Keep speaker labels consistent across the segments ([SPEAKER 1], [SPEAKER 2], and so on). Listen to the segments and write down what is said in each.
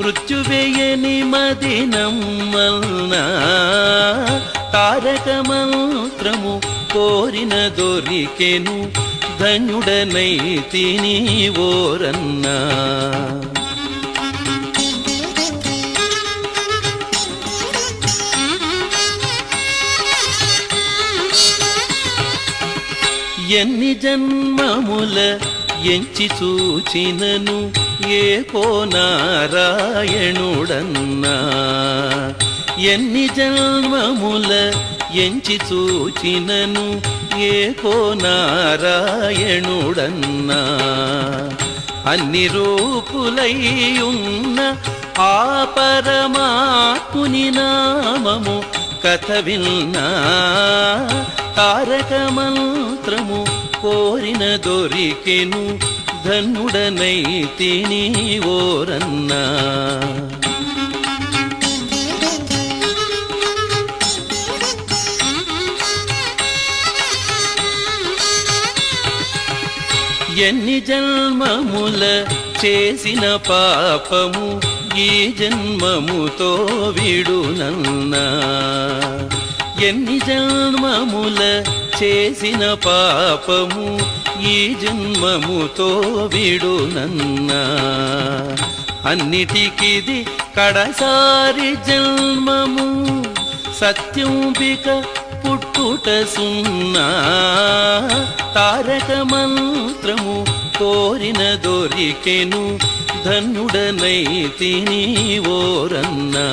[SPEAKER 1] మృత్యువేయని మదినమ్మల్నా తారక మంత్రము కోరిన దొరికెను ధన్యుడనైతిని ఓరన్నా. ఎన్ని జన్మముల ఎంచి చూచినను ఏ నారాయణుడన్నా ఎన్ని జన్మముల ఎంచి చూచినను ఏ నారాయణుడన్నా అన్ని రూపులై ఉన్న ఆ పరమాత్ముని నామము కథ విన్నా. తారక మంత్రము కోరిన దొరికెను ధన్యుడనైతిని ఓరన్నా. ఎన్ని జన్మముల చేసిన పాపము ఈ జన్మముతో విడునన్నా. ఎన్ని జన్మముల చేసిన పాపము ఈ జన్మముతో విడునన్నా అన్నిటికిది కడసారి జన్మము సత్యంబిక పుట్టుట సున్నా. తారక మంత్రము కోరిన దొరికెను ధన్యుడనైతిని ఓరన్నా.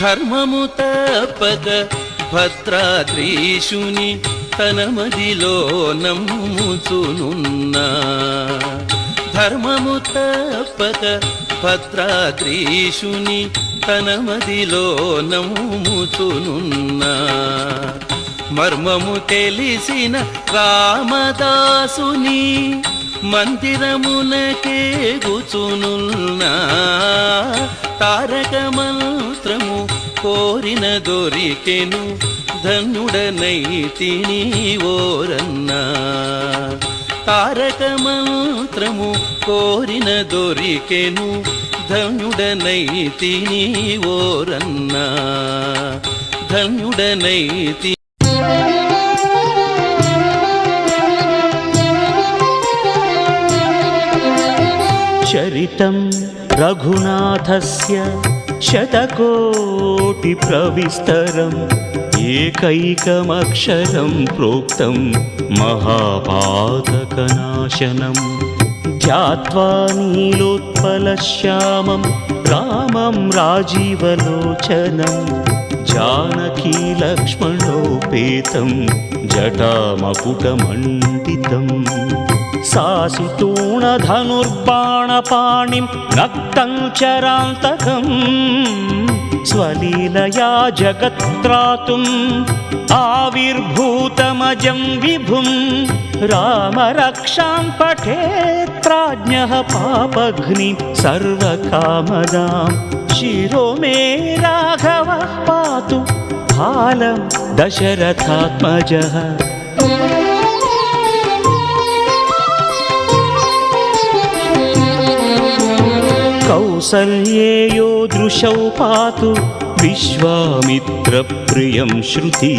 [SPEAKER 1] ధర్మము తప్పక భద్రాద్రీషుని తన మదిలో నమ్ముచునున్నా. ధర్మము తప్పక భద్రాద్రీషుని తన మదిలో నమ్ముచునున్నా. మర్మము తెలిసిన రామదాసుని మందిరమునకే గుచునున్నా తారక మంత్రము కోరిన దొరికెను. ధనుడనైతిని ఓరన్నా. తారక మంత్రము కోరిన దొరికెను. ధనుడనైతిని ఓరన్నా. ధన్యుడనైతి
[SPEAKER 2] చరితం రఘునాథస్య శతకోటిప్రవిస్తరం ఏకైకమక్షరం ప్రోక్తం మహాపాతకనాశనం. ధ్యాత్వా నీలోత్పలశ్యామం రామం రాజీవలోచనం. జానకీ లక్ష్మణోపేతం జటామకుటమండితం. सासितूणधनुर्बाणपाणिं नक्तं चरान्तकम् स्वलीलया जगत्त्रातुम् आविर्भूतमजं विभुं रामरक्षां पठेत्राज्ञः पापघ्नि सर्वकामदां शिरो मे राघवः पातु फालं दशरथात्मजः कौसल्येयो दृशौ पातु विश्वामित्रप्रियं श्रुति